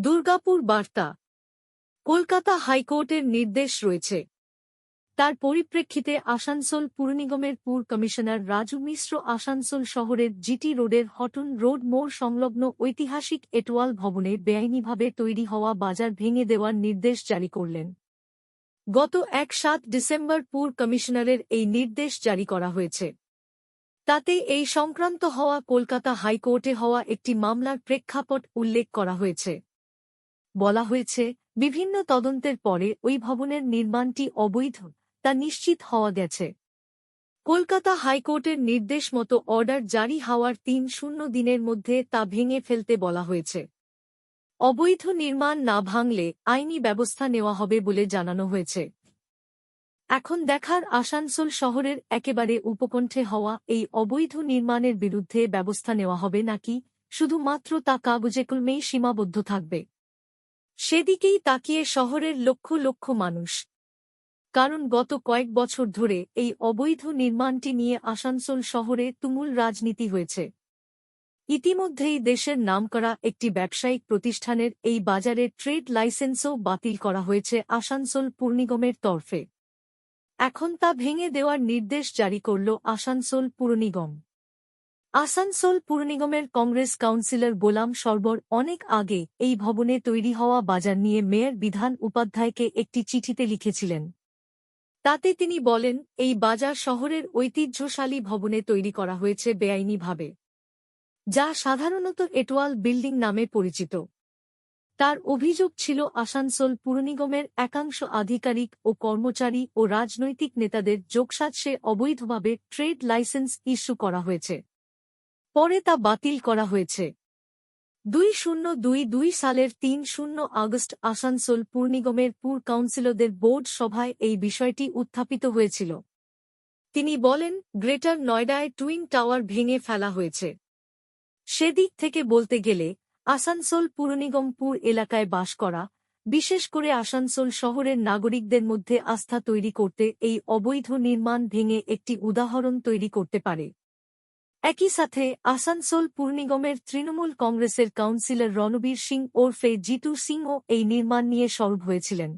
দুর্গাপুর বার্তা। কলকাতা হাইকোর্টের নির্দেশ রয়েছে। তার পরিপ্রেক্ষিতে আসানসোল পুর নিগমের পুর কমিশনার রাজু মিশ্র আসানসোল শহরের জিটি রোডের হটন রোড মোড় সংলগ্ন ঐতিহাসিক এটোয়াল ভবনে বেআইনিভাবে তৈরি হওয়া বাজার ভেঙে দেওয়ার নির্দেশ জারি করলেন। গত এক সাত ডিসেম্বর পুর কমিশনারের এই নির্দেশ জারি করা হয়েছে। তাতে এই সংক্রান্ত হওয়া কলকাতা হাইকোর্টে হওয়া একটি মামলার প্রেক্ষাপট উল্লেখ করা হয়েছে। বলা হয়েছে, বিভিন্ন তদন্তের পরে ওই ভবনের নির্মাণটি অবৈধ, তা নিশ্চিত হওয়া গেছে। কলকাতা হাইকোর্টের নির্দেশ মতো অর্ডার জারি হওয়ার তিন শূন্য দিনের মধ্যে তা ভেঙে ফেলতে বলা হয়েছে। অবৈধ নির্মাণ না ভাঙলে আইনি ব্যবস্থা নেওয়া হবে বলে জানানো হয়েছে। এখন দেখার আসানসোল শহরের একেবারে উপকণ্ঠে হওয়া এই অবৈধ নির্মাণের বিরুদ্ধে ব্যবস্থা নেওয়া হবে নাকি? শুধুমাত্র তা কাগজে কলমেই সীমাবদ্ধ থাকবে। সেদিকেই তাকিয়ে শহরের লক্ষ লক্ষ মানুষ। কারণ গত কয়েক বছর ধরে এই অবৈধ নির্মাণটি নিয়ে আসানসোল শহরে তুমুল রাজনীতি হয়েছে। ইতিমধ্যেই দেশের নামকরা একটি ব্যবসায়িক প্রতিষ্ঠানের এই বাজারে ট্রেড লাইসেন্সও বাতিল করা হয়েছে আসানসোল পুরনিগমের তরফে। এখন তা ভেঙে দেওয়ার নির্দেশ জারি করল আসানসোল পুরনিগম। আসানসোল পুরনিগমের কংগ্রেস কাউন্সিলর গোলাম সরবর অনেক আগে এই ভবনে তৈরি হওয়া বাজার নিয়ে মেয়র বিধান উপাধ্যায়কে একটি চিঠিতে লিখেছিলেন। তাতে তিনি বলেন, এই বাজার শহরের ঐতিহ্যশালী ভবনে তৈরি করা হয়েছে বেআইনিভাবে, যা সাধারণত এটোয়াল বিল্ডিং নামে পরিচিত। তার অভিযোগ ছিল আসানসোল পুরনিগমের একাংশ আধিকারিক ও কর্মচারী ও রাজনৈতিক নেতাদের যোগসাজশে অবৈধভাবে ট্রেড লাইসেন্স ইস্যু করা হয়েছে। পরে তা বাতিল করা হয়েছে। দুই শূন্য দুই দুই সালের তিন শূন্য আগস্ট আসানসোল পুরনিগমের পুর কাউন্সিলরদের বোর্ড সভায় এই বিষয়টি উত্থাপিত হয়েছিল। তিনি বলেন, গ্রেটার নয়ডায় টুইন টাওয়ার ভেঙে ফেলা হয়েছে। সেদিক থেকে বলতে গেলে, আসানসোল পুরনিগমপুর এলাকায় বাস করা, বিশেষ করে আসানসোল শহরের নাগরিকদের মধ্যে আস্থা তৈরি করতে এই অবৈধ নির্মাণ ভেঙে একটি উদাহরণ তৈরি করতে পারে। একই সাথে আসানসোল পূর্ণিগমের তৃণমূল কংগ্রেসের কাউন্সিলর রণবীর সিং ওরফে জিতু সিংও এই নির্মাণ নিয়ে সরব হয়েছিলেন।